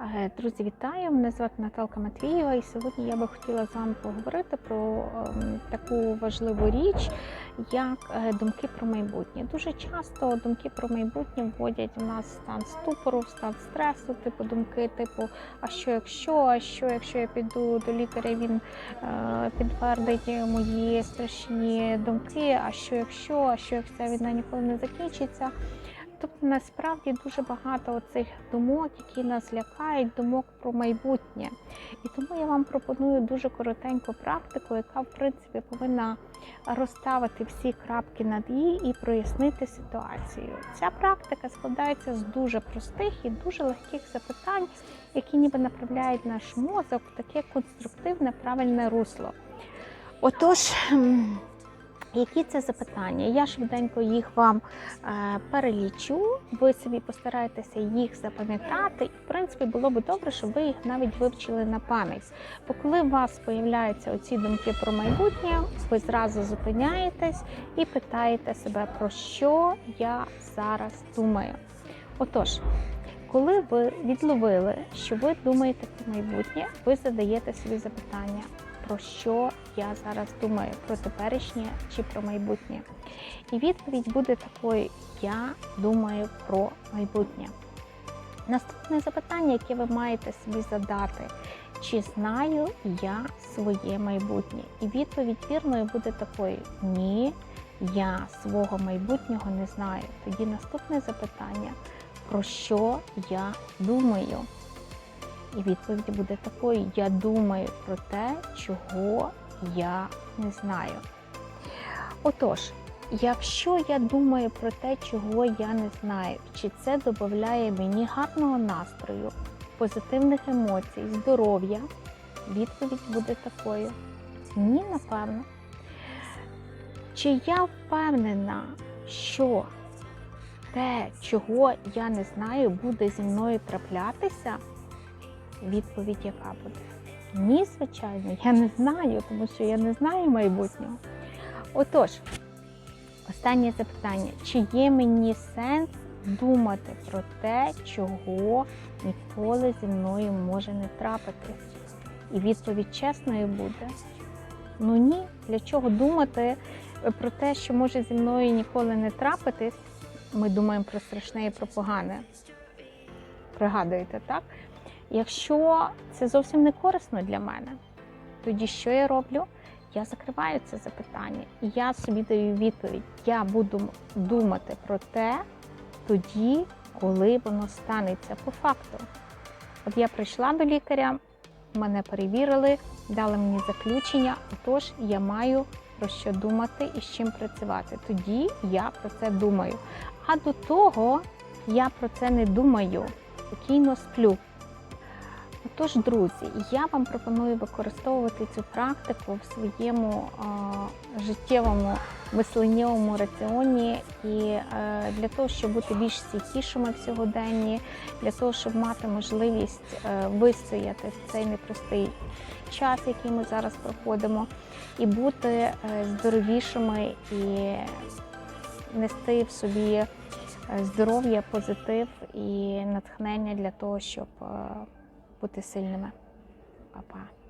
Е, Друзі, вітаю! Мене звати Наталка Матвієва, і сьогодні я би хотіла з вами поговорити про ем, таку важливу річ, як е, думки про майбутнє. Дуже часто думки про майбутнє вводять в нас в стан ступору, в стан стресу, типу думки, типу, а що якщо, а що, якщо я піду до лікаря, він е, підтвердить мої страшні думки, а що якщо, а що як ця війна ніколи не закінчиться. Тобто насправді дуже багато цих думок, які нас лякають, думок про майбутнє. І тому я вам пропоную дуже коротеньку практику, яка в принципі повинна розставити всі крапки над «і» і прояснити ситуацію. Ця практика складається з дуже простих і дуже легких запитань, які ніби направляють наш мозок в таке конструктивне, правильне русло. Отож. Які це запитання? Я швиденько їх вам е, перелічу. Ви собі постараєтеся їх запам'ятати, і в принципі було б добре, щоб ви їх навіть вивчили на пам'ять. Бо коли у вас з'являються оці думки про майбутнє, ви зразу зупиняєтесь і питаєте себе, про що я зараз думаю. Отож. Коли ви відловили, що ви думаєте про майбутнє, ви задаєте собі запитання, про що я зараз думаю, про теперішнє чи про майбутнє. І відповідь буде такою: Я думаю про майбутнє. Наступне запитання, яке ви маєте собі задати, чи знаю я своє майбутнє? І відповідь вірною буде такою: Ні, я свого майбутнього не знаю. Тоді наступне запитання, про що я думаю? І відповідь буде такою: я думаю про те, чого я не знаю. Отож, якщо я думаю про те, чого я не знаю, чи це додає мені гарного настрою, позитивних емоцій, здоров'я, відповідь буде такою: ні, напевно. Чи я впевнена, що те, чого я не знаю, буде зі мною траплятися? Відповідь яка буде? Ні, звичайно, я не знаю, тому що я не знаю майбутнього. Отож, останнє запитання: чи є мені сенс думати про те, чого ніколи зі мною може не трапитись? І відповідь чесною буде: ну ні, для чого думати про те, що може зі мною ніколи не трапитись? Ми думаємо про страшне і про погане. Пригадуєте, так? Якщо це зовсім не корисно для мене, тоді що я роблю? Я закриваю це запитання і я собі даю відповідь. Я буду думати про те тоді, коли воно станеться по факту. От я прийшла до лікаря, мене перевірили, дали мені заключення, отож я маю про що думати і з чим працювати. Тоді я про це думаю. А до того я про це не думаю, спокійно сплю. Отож, друзі, я вам пропоную використовувати цю практику в своєму е, життєвому мисленнєвому раціоні і е, для того, щоб бути більш стійкішими в сьогоденні, для того, щоб мати можливість е, вистояти в цей непростий час, який ми зараз проходимо, і бути е, здоровішими і нести в собі е, здоров'я, позитив і натхнення для того, щоб. Е, бути сильними. Па-па.